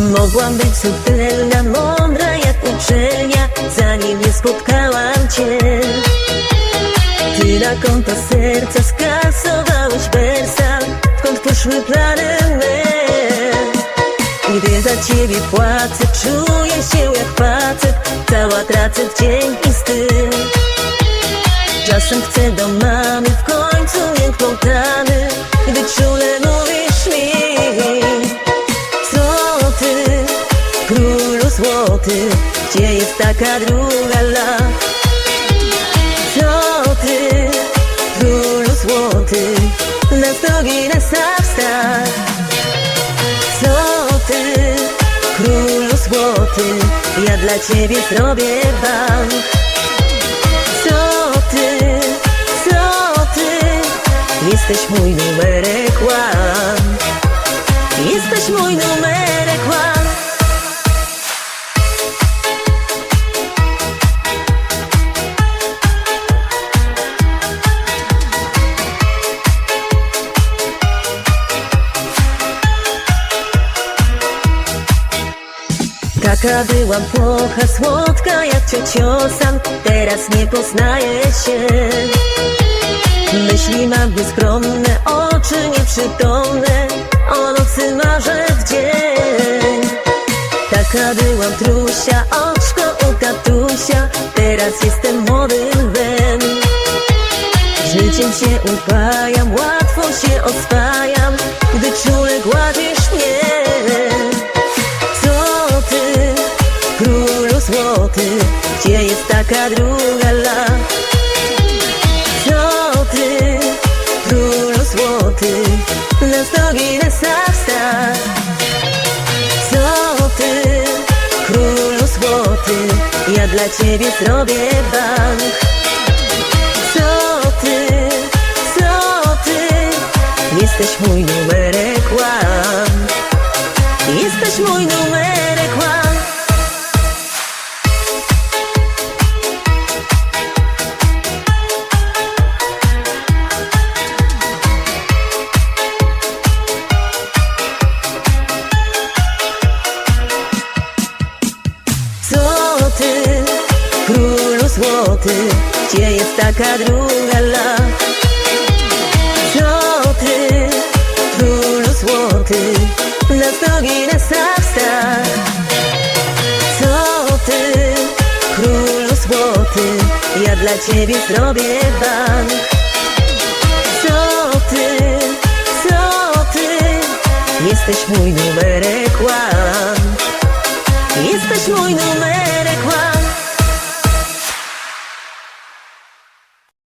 Mogłam być subtelna, mądra jak uczelnia Zanim nie spotkałam cię. Ty na konto serca skasowałeś wersal Skąd poszły plany me? Gdy za ciebie płacę, czuję się jak facet Cała tracę dzień i styl. Czasem chcę do mamy, w końcu miękką tamy Gdy czule ty? Gdzie jest taka druga la? Co ty, królu złoty? na nogi nas wstaw Co ty, królu złoty? Ja dla ciebie zrobię bank Co ty, co ty? Jesteś mój numerek one Jesteś mój numerek Taka byłam płocha, słodka jak ciociosam Teraz nie poznaję się. Myśli mam nieskromne, oczy nieprzytomne O nocy marzę w dzień. Taka byłam trusia, oczko u tatusia Teraz jestem młodym lwem Życiem się upajam, łatwo się oswajam Gdy czule gładzisz mnie. bliska druga lat ty, królu złoty Na stogi na wstać To ty, królu złoty Ja dla ciebie zrobię bank. Co ty, co ty Jesteś mój numer złoty, gdzie jest taka druga la? Co ty, królu złoty, na stogi na staw? Co ty, królu złoty, ja dla ciebie zrobię bank. Co ty, co ty, jesteś mój numerek one. Jesteś mój numer